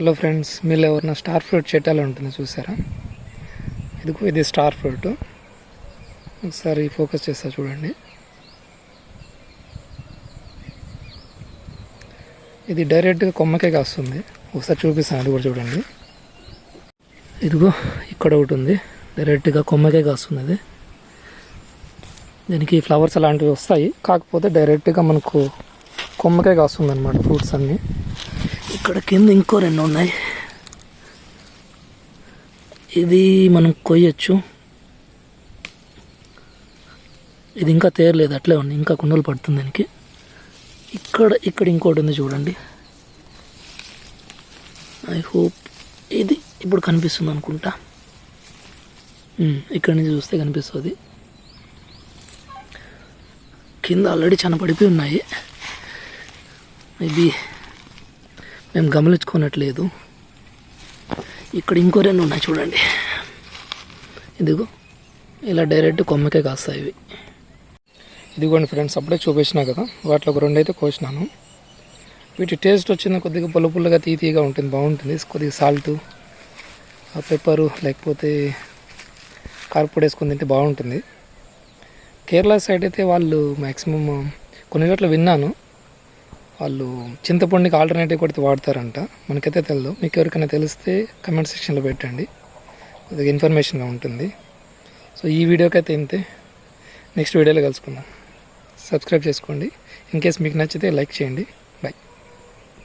Hello friends మీరు ఎవరన్నా star fruit చెట్టాలు ఉంటుంది చూసారా? ఇదిగో ఇది స్టార్ ఫ్రూట్. ఒకసారి ఫోకస్ చేస్తా చూడండి. ఇది డైరెక్ట్గా కొమ్మకే కాస్తుంది. ఒకసారి చూపిస్తాను అది కూడా చూడండి. ఇదిగో ఇక్కడ ఒకటి ఉంది. డైరెక్ట్గా కొమ్మకే కాస్తుంది అది. దీనికి ఫ్లవర్స్ అలాంటివి వస్తాయి. కాకపోతే డైరెక్ట్గా మనకు కొమ్మకే కాస్తుంది అనమాట ఫ్రూట్స్ అన్నీ. ఇక్కడ కింద ఇంకో రెండు ఉన్నాయి. ఇది మనం కొయ్యొచ్చు. ఇది ఇంకా తేరలేదు అట్లే ఉంది. ఇంకా కుండలు పడుతుంది దానికి. ఇక్కడ ఇక్కడ ఇంకోటి ఉంది చూడండి. ఐ హోప్ ఇది ఇప్పుడు కనిపిస్తుంది అనుకుంటా. ఇక్కడ నుంచి చూస్తే కనిపిస్తుంది. కింద ఆల్రెడీ చనపడిపోయి ఉన్నాయి. మేబీ మేము గమనించుకోనట్లేదు. ఇక్కడ ఇంకో రెండు ఉన్నాయి చూడండి. ఇదిగో ఇలా డైరెక్ట్ కొమ్మకే కాస్తాయి ఇవి. ఇదిగోండి ఫ్రెండ్స్ అప్పుడే చూపించినా కదా వాటిలో ఒక రెండు అయితే కోసినాను. వీటి టేస్ట్ వచ్చిన కొద్దిగా పుల్ల పుల్లగా తీ తీగా ఉంటుంది బాగుంటుంది. కొద్దిగా సాల్ట్ పెప్పరు లేకపోతే కారపొడి వేసుకుని తింటే బాగుంటుంది. కేరళ సైడ్ అయితే వాళ్ళు మ్యాక్సిమం కొన్ని చోట్ల విన్నాను. వాళ్ళు చింతపండుకి ఆల్టర్నేటివ్ కూడా వాడతారంట. మనకైతే తెలియదు మీకు ఎవరికైనా తెలిస్తే కమెంట్ సెక్షన్లో పెట్టండి. అది ఇన్ఫర్మేషన్గా ఉంటుంది. సో ఈ వీడియోకైతే ఇంతే. నెక్స్ట్ వీడియోలో కలుసుకుందాం. సబ్స్క్రైబ్ చేసుకోండి. ఇన్ కేస్ మీకు నచ్చితే లైక్ చేయండి.